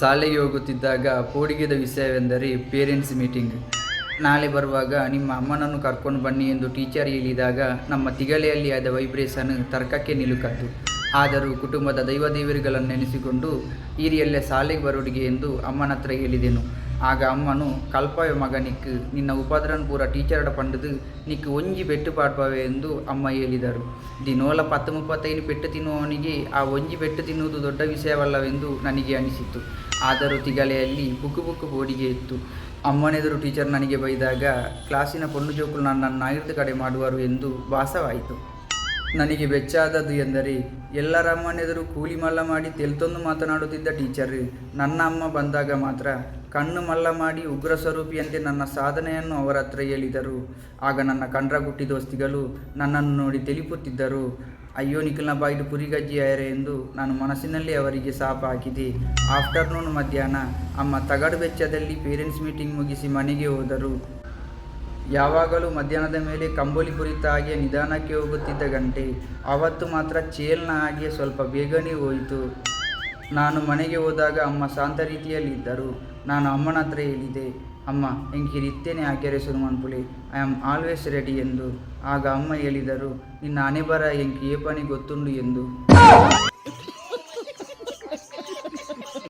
ಶಾಲೆಗೆ ಹೋಗುತ್ತಿದ್ದಾಗ ಪೋಡಿಗೆದ ವಿಷಯವೆಂದರೆ ಪೇರೆಂಟ್ಸ್ ಮೀಟಿಂಗ್. ನಾಳೆ ಬರುವಾಗ ನಿಮ್ಮ ಅಮ್ಮನನ್ನು ಕರ್ಕೊಂಡು ಬನ್ನಿ ಎಂದು ಟೀಚರ್ ಹೇಳಿದಾಗ ನಮ್ಮ ತಿಗಲೆಯಲ್ಲಿ ಆದ ವೈಬ್ರೇಷನ್ ತರ್ಕಕ್ಕೆ ನಿಲುಕದ್ದು ಆದರೂ ಕುಟುಂಬದ ದೈವದೇವರುಗಳನ್ನು ನೆನೆಸಿಕೊಂಡು ಈರಿಯಲ್ಲೇ ಶಾಲೆಗೆ ಬರೋಡಿಗೆ ಎಂದು ಅಮ್ಮನ ಹತ್ರ ಹೇಳಿದೆನು. ಆಗ ಅಮ್ಮನು, ಕಲ್ಪವೆ ಮಗ ನಿಕ್ಕು, ನಿನ್ನ ಉಪದ್ರನ್ ಪೂರ ಟೀಚರಡ ಪಂಡದು, ನಿಕ್ಕು ಒಂಜಿ ಪೆಟ್ಟು ಪಾಡ್ಪವೆ ಎಂದು ಅಮ್ಮ ಹೇಳಿದರು. ದಿನೋಲ ಪತ್ತು ಮುಪ್ಪತ್ತೈದು ಪೆಟ್ಟು ತಿನ್ನುವವನಿಗೆ ಆ ಒಂಜಿ ಪೆಟ್ಟು ತಿನ್ನುವುದು ದೊಡ್ಡ ವಿಷಯವಲ್ಲವೆಂದು ನನಗೆ ಅನಿಸಿತು ಆದರೂ ತಿಗಲೆಯಲ್ಲಿ ಬುಕ್ಕು ಬುಕ್ಕು ಬೋಡಿಗೆ ಇತ್ತು. ಅಮ್ಮನೆದುರು ಟೀಚರ್ ನನಗೆ ಬೈದಾಗ, ಕ್ಲಾಸಿನ ಪೊಣ್ಣು ಜೋಕುಲು ನನ್ನನ್ನು ನಾಯಿರ್ದ ಕಡೆ ಮಾಡುವರು ಎಂದು ಭಾಸವಾಯಿತು. ನನಗೆ ಬೆಚ್ಚಾದದ್ದು ಎಂದರೆ, ಎಲ್ಲರ ಅಮ್ಮನೆದುರು ಕೂಲಿ ಮಲ್ಲ ಮಾಡಿ ತೆಲ್ತೊಂದು ಮಾತನಾಡುತ್ತಿದ್ದ ಟೀಚರ್, ನನ್ನ ಅಮ್ಮ ಬಂದಾಗ ಮಾತ್ರ ಕಣ್ಣು ಮಲ್ಲ ಮಾಡಿ ಉಗ್ರ ಸ್ವರೂಪಿಯಂತೆ ನನ್ನ ಸಾಧನೆಯನ್ನು ಅವರ ಹತ್ರ ಹೇಳಿದರು. ಆಗ ನನ್ನ ಕಂಡ್ರಗುಟ್ಟಿ ದೋಸ್ತಿಗಳು ನನ್ನನ್ನು ನೋಡಿ ತಿಳಿಪುತ್ತಿದ್ದರು ಅಯ್ಯೋ ನಿಖಿಲ್ನ ಪುರಿಗಜ್ಜಿ ಆಯರೆ ಎಂದು ನಾನು ಮನಸ್ಸಿನಲ್ಲಿ ಅವರಿಗೆ ಸಾಪ ಹಾಕಿದೆ. ಆಫ್ಟರ್ನೂನ್ ಮಧ್ಯಾಹ್ನ ಅಮ್ಮ ತಗಡು ವೆಚ್ಚದಲ್ಲಿ ಪೇರೆಂಟ್ಸ್ ಮೀಟಿಂಗ್ ಮುಗಿಸಿ ಮನೆಗೆ ಹೋದರು. ಯಾವಾಗಲೂ ಮಧ್ಯಾಹ್ನದ ಮೇಲೆ ಕಂಬೋಲಿ ಕುರಿತ ಹಾಗೆ ನಿಧಾನಕ್ಕೆ ಹೋಗುತ್ತಿದ್ದ ಗಂಟೆ. ಅವತ್ತು ಮಾತ್ರ ಚೇಲ್ನ ಹಾಗೆ ಸ್ವಲ್ಪ ಬೇಗನೆ ಹೋಯಿತು. ನಾನು ಮನೆಗೆ ಹೋದಾಗ ಅಮ್ಮ ಶಾಂತ ರೀತಿಯಲ್ಲಿದ್ದರು. ನಾನು ಅಮ್ಮನ ಹತ್ರ ಹೇಳಿದೆ, ಅಮ್ಮ ಎಂಕಿರಿತ್ತೇನೆ ಆಕೆರೆ ಸುರುಮನ್ಪುಳಿ ಐ ಆಮ್ ಆಲ್ವೇಸ್ ರೆಡಿ ಎಂದು. ಆಗ ಅಮ್ಮ ಹೇಳಿದರು, ನಿನ್ನ ಅನೆಬರ ಬರ ಎಂಕಿ ಏಪನಿ ಗೊತ್ತುಂಡು ಎಂದು.